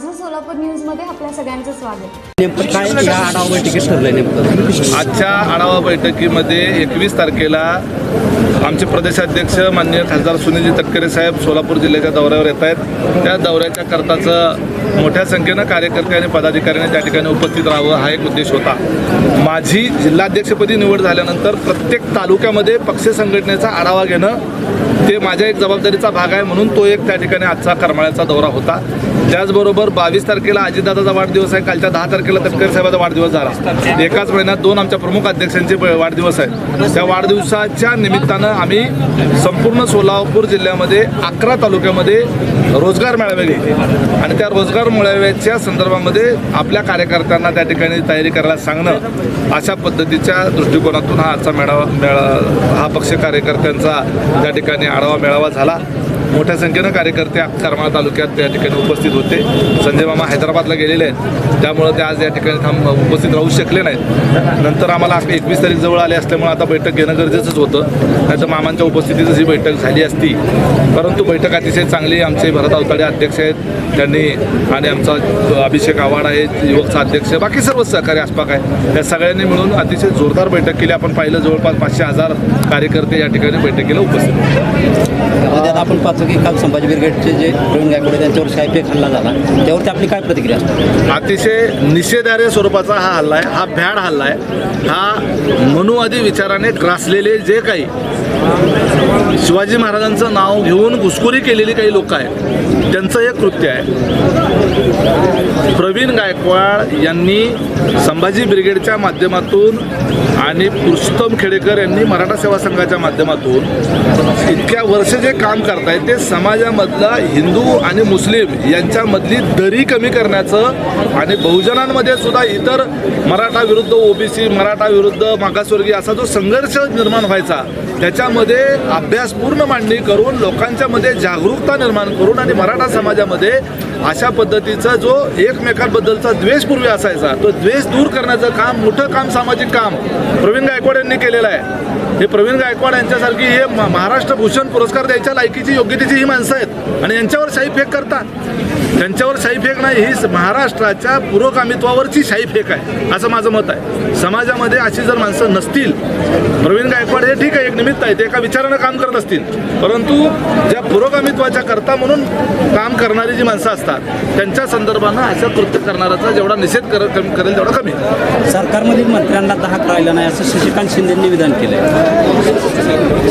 माझं सोलापूर न्यूजमध्ये आपल्या सगळ्यांचं स्वागत. नेमकं काय या आढावा बैठकीत ठरलंय नेमकं? आजच्या आढावा बैठकीमध्ये एकवीस तारखेला आमचे प्रदेशाध्यक्ष माननीय खासदार सुनीलजी तटकरे साहेब सोलापूर जिल्ह्याच्या दौऱ्यावर येत आहेत. त्या दौऱ्याच्या करताचं मोठ्या संख्येनं कार्यकर्ते आणि पदाधिकाऱ्यांनी त्या ठिकाणी उपस्थित राहावं हा एक उद्देश होता. माझी जिल्हाध्यक्षपदी निवड झाल्यानंतर प्रत्येक तालुक्यामध्ये पक्ष संघटनेचा आढावा घेणं ते माझ्या एक जबाबदारीचा भाग आहे म्हणून तो एक त्या ठिकाणी आजचा करमाळ्याचा दौरा होता. त्याचबरोबर बावीस तारखेला अजितदादाचा वाढदिवस आहे. कालच्या दहा तारखेला तटकरे साहेबाचा वाढदिवस झाला. एकाच महिन्यात दोन आमच्या प्रमुख अध्यक्षांचे वाढदिवस आहेत. त्या वाढदिवसाच्या निमित्त निमित्तानं आम्ही संपूर्ण सोलापूर जिल्ह्यामध्ये अकरा तालुक्यामध्ये रोजगार मेळावे घेतले. आणि त्या रोजगार मेळाव्याच्या संदर्भामध्ये आपल्या कार्यकर्त्यांना त्या ठिकाणी तयारी करायला सांगणं अशा पद्धतीच्या दृष्टिकोनातून हा आजचा मेळावा मेळा हा पक्ष कार्यकर्त्यांचा त्या ठिकाणी आढावा मेळावा झाला. मोठ्या संख्येनं कार्यकर्ते करमाळा तालुक्यात त्या ठिकाणी उपस्थित होते. संजय मामा हैदराबादला गेलेले आहेत. त्यामुळं ते आज या ठिकाणी थांब उपस्थित राहू शकले नाहीत. नंतर आम्हाला एकवीस तारीख जवळ आले असल्यामुळे आता बैठक घेणं गरजेचंच होतं. नाहीतर मामांच्या उपस्थितीतच ही बैठक झाली असती. परंतु बैठक अतिशय चांगली आमचे भरत अवताडे अध्यक्ष आहेत. त्यांनी आणि आमचा अभिषेक आव्हाड आहे युवकचा अध्यक्ष बाकी सर्व सहकारी आसपाक आहे. या सगळ्यांनी मिळून अतिशय जोरदार बैठक केली. आपण पाहिलं जवळपास पाचशे हजार कार्यकर्ते या ठिकाणी बैठकीला उपस्थित होते. त्यात आपण पाहतो की काल संभाजी ब्रिगेडचे जे प्रवीण गायकवाड त्यांच्यावर सायफेक हल्ला झाला. त्यावरती आपली काय प्रतिक्रिया असते? अतिशय निषेधार्ह स्वरूपाचा हा हल्ला आहे हा भ्याड हल्ला आहे. हा मनुवादी विचाराने ग्रासलेले जे काही शिवाजी महाराजांचं नाव घेऊन घुसखोरी केलेली काही लोक आहेत त्यांचं एक कृत्य आहे. प्रवीण गायकवाड यांनी संभाजी ब्रिगेडच्या माध्यमातून आणि पुरुषोत्तम खेडेकर यांनी मराठा सेवा संघाच्या माध्यमातून इतक्या वर्ष जे काम करतायत ते समाजामधला हिंदू आणि मुस्लिम यांच्यामधली दरी कमी करण्याचं आणि बहुजनांमध्ये सुद्धा इतर मराठा विरुद्ध ओबीसी मराठा विरुद्ध मागासवर्गीय असा जो संघर्ष निर्माण व्हायचा त्याच्यामध्ये अभ्यासपूर्ण मांडणी करून लोकांच्या मध्ये जागरूकता निर्माण करून आणि मराठा समाजामध्ये अशा पद्धतीचा जो एकमेकांबद्दलचा द्वेष पूर्वी असायचा तो द्वेष दूर करण्याचं काम मोठं काम सामाजिक काम प्रवीण गायकवाड यांनी केलेलं आहे. हे प्रवीण गायकवाड यांच्यासारखी हे महाराष्ट्र भूषण पुरस्कार द्यायच्या लायकीची योग्यतेची ही माणसं आहेत. आणि यांच्यावर शाही फेक करतात. त्यांच्यावर शाही फेक नाही ही महाराष्ट्राच्या पुरोगामित्वावरची शाही फेक आहे असं माझं मत आहे. समाजामध्ये अशी जर माणसं नसतील प्रवीण गायकवाड हे ठीक आहे एक निमित्त आहे ते एका विचारानं काम करत असतील. परंतु ज्या पुरोगामित्वाच्या करता म्हणून काम करणारी जी माणसं असतात त्यांच्या संदर्भानं असं कृत्य करणाऱ्याचा जेवढा निषेध कर कमी- करेल तेवढा कमी. सरकारमधील मंत्र्यांना धाक राहिला नाही असं शशिकांत शिंदेंनी विधान केलंय.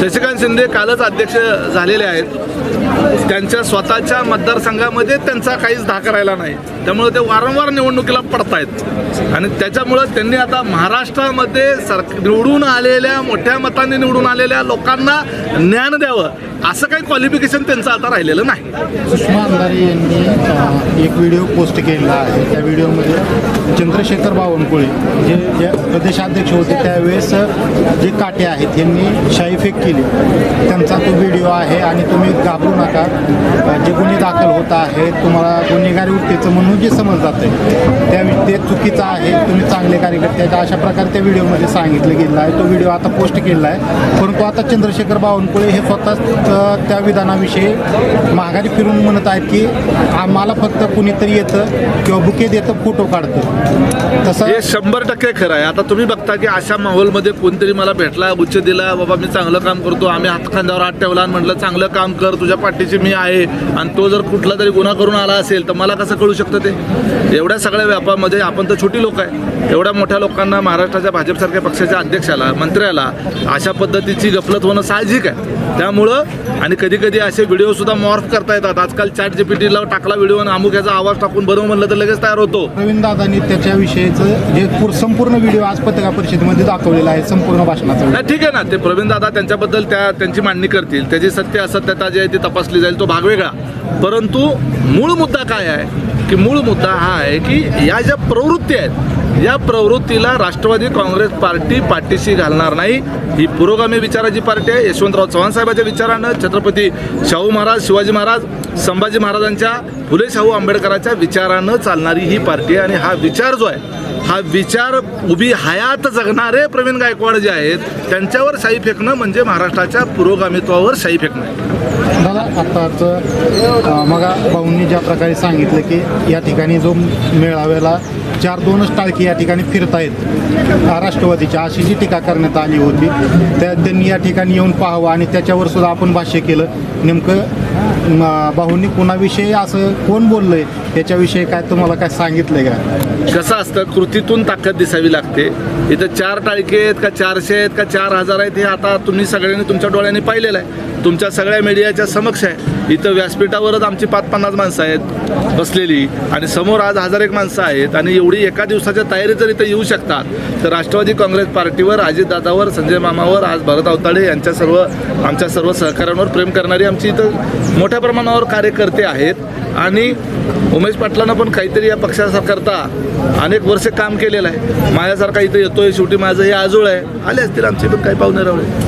शशिकांत शिंदे कालच अध्यक्ष झालेले आहेत. त्यांच्या स्वतःच्या मतदारसंघामध्ये त्यांचा काहीच धाक राहिला नाही. त्यामुळे ते वारंवार निवडणुकीला पडतायत. आणि त्याच्यामुळं त्यांनी आता महाराष्ट्रामध्ये सर निवडून आलेल्या मोठ्या मताने निवडून आलेल्या लोकांना ज्ञान द्यावं. असं काही क्वालिफिकेशन त्यांचं आता राहिलेलं नाही. सुषमा अंधारे यांनी एक व्हिडिओ पोस्ट केलेला आहे. त्या व्हिडिओमध्ये चंद्रशेखर बावनकुळे जे जे प्रदेशाध्यक्ष होते त्यावेळेस जे काटे आहेत यांनी शाईफेक केली. त्यांचा तो व्हिडिओ आहे आणि तुम्ही घाबरू नका. जे गुन्हे दाखल होत आहे तुम्हाला गुन्हेगारी वृत्तीचं म्हणून जे समज जातं आहे त्या ते चुकीचं आहे. तुम्ही चांगले कार्यकर्ते आहेत. अशा प्रकारे त्या व्हिडिओमध्ये सांगितलं गेलं आहे. तो व्हिडिओ आता पोस्ट केलेला आहे. परंतु आता चंद्रशेखर बावनकुळे हे स्वतः त्या विधानाविषयी माघारी फिरून म्हणत आहेत की आम्हाला फक्त कुणीतरी येतं किंवा बुके देतं फोटो काढतं. तसं हे शंभर टक्के खरं आहे. आता तुम्ही बघता की अशा माहोलमध्ये कोणतरी मला भेटला उच्च दिला बाबा मी चांगलं काम करतो आम्ही हात खांद्यावर हात ठेवला आणि म्हटलं चांगलं काम कर तुझ्या पाठीशी मी आहे. आणि तो जर कुठला तरी गुन्हा करून आला असेल तर मला कसं कळू शकतं ते? एवढ्या सगळ्या व्यापामध्ये आपण तर छोटी लोक आहे. एवढ्या मोठ्या लोकांना महाराष्ट्राच्या भाजपसारख्या पक्षाच्या अध्यक्षाला मंत्र्याला अशा पद्धतीची गफलत होणं साहजिक आहे. त्यामुळं आणि कधी कधी असे व्हिडिओ सुद्धा मॉर्फ करता येतात आजकाल चॅट जीपीटीला टाकला व्हिडिओ आणि अमुक याचा आवाज टाकून बनव म्हणलं तर लगेच तयार होतो. प्रवीण दादांनी त्याच्याविषयीचं जे पूर- संपूर्ण व्हिडिओ आज पत्रकार परिषदेमध्ये दाखवलेला आहे संपूर्ण भाषणाचा नाही ठीक आहे ना. ते प्रवीण दादा त्यांच्याबद्दल त्या त्यांची मांडणी करतील. त्याची सत्य असत्यता जी आहे ती तपासली जाईल तो भाग वेगळा. परंतु मूळ मुद्दा काय आहे? की मूळ मुद्दा हा आहे की या ज्या प्रवृत्ती आहेत या प्रवृत्तीला राष्ट्रवादी काँग्रेस पार्टी पाठीशी घालणार नाही. ही पुरोगामी विचाराची पार्टी आहे. यशवंतराव चव्हाण साहेबांच्या विचारानं छत्रपती शाहू महाराज शिवाजी महाराज संभाजी महाराजांच्या फुले शाहू आंबेडकरांच्या विचारानं चालणारी ही पार्टी आहे. आणि हा विचार जो आहे हा विचार उभी हयात जगणारे प्रवीण गायकवाड जे आहेत त्यांच्यावर शाई फेकणं म्हणजे महाराष्ट्राच्या पुरोगामित्वावर शाई फेकणं आहे. दादा आत्ताच मग भाऊंनी ज्या प्रकारे सांगितलं की या ठिकाणी जो मेळाव्याला चार दोनच टाळकी या ठिकाणी फिरतायत राष्ट्रवादीच्या अशी जी टीका करण्यात आली होती त्या त्यांनी या ठिकाणी येऊन पाहावं आणि त्याच्यावर सुद्धा आपण भाष्य केलं नेमकं भाऊंनी कुणाविषयी असं कोण बोललंय? याच्याविषयी काय तुम्हाला काय सांगितलंय का? कसं असतं कृतीतून ताकद दिसावी लागते. इथं चार टाळके आहेत का चारशे आहेत का चार हजार आहेत हे आता तुम्ही सगळ्यांनी तुमच्या डोळ्यांनी पाहिलेलं आहे. तुमच्या सगळ्या मीडियाच्या समक्ष आहे. इथं व्यासपीठावरच आमची पाच पन्नास माणसं आहेत बसलेली. आणि समोर आज हजार एक माणसं आहेत. आणि एवढी एका दिवसाच्या तयारी जर इथं येऊ शकतात तर राष्ट्रवादी काँग्रेस पार्टीवर अजितदादावर संजय मामावर आज भरत अवताडे यांच्या सर्व आमच्या सर्व सहकाऱ्यांवर प्रेम करणारी आमची इथं मोठ्या प्रमाणावर कार्यकर्ते आहेत. आणि उमेश पाटलांना पण काहीतरी या पक्षाकरता अनेक वर्ष काम केलेलं आहे. माझ्यासारखा इथं येतोय शेवटी माझं हे आजोळ आहे. आले असतील आमचे पण काही पाहुणे रावळे